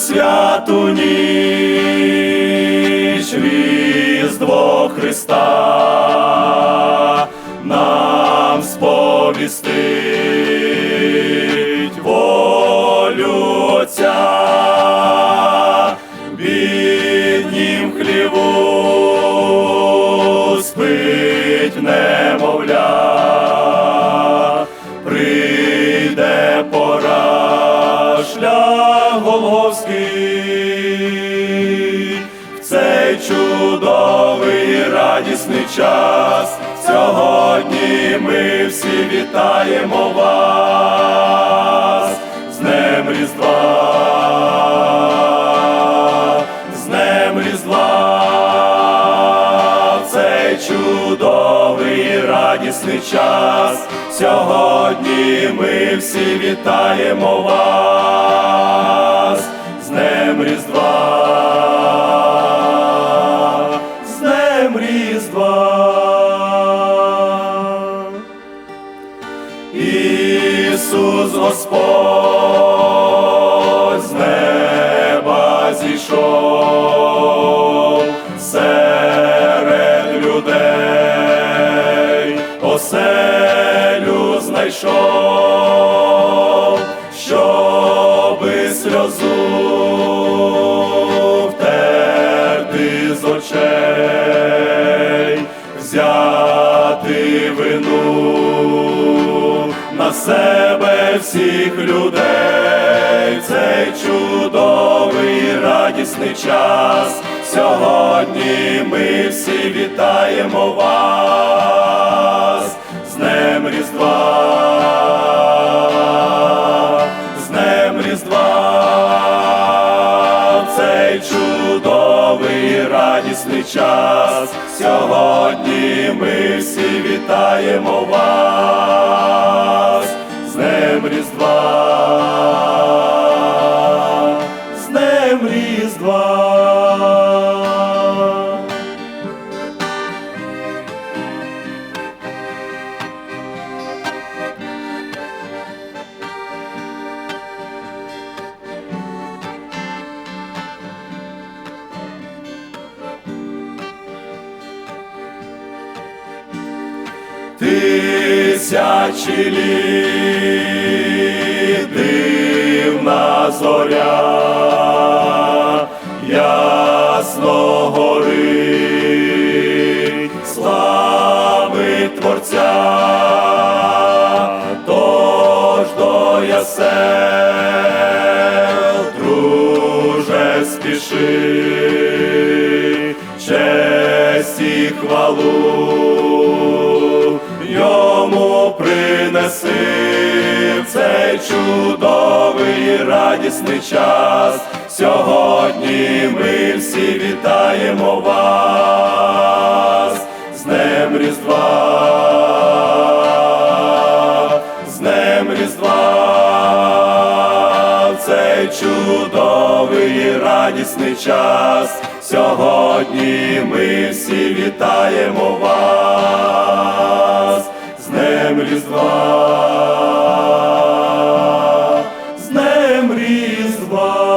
святу ніч різдво Христа. Нам сповістить волю Отця шлях в цей чудовий радісний час. Сьогодні ми всі вітаємо вас з Днем Різдва, з Днем Різдва, цей чудовий радісний час. Сьогодні ми всі вітаємо вас Ісус Господь з неба зійшов серед людей, оселю знайшов, щоби сльозу вину на себе всіх людей, цей чудовий радісний час. Сьогодні ми всі вітаємо вас. З Днем Різдва, з Днем Різдва, цей чудовий і радісний час. Сьогодні ми всі вітаємо вас з Днем Різдва, з Днем Різдва. Тисячі літ дивна зоря, ясно горить, слави Творця, тож до ясел, друже, спіши, честь і хвалу чудовий радісний час. Сьогодні ми всі вітаємо вас з Днем Різдва, з Днем Різдва, в цей чудовий радісний час. Сьогодні ми всі вітаємо вас Різдва, з Днем Різдва.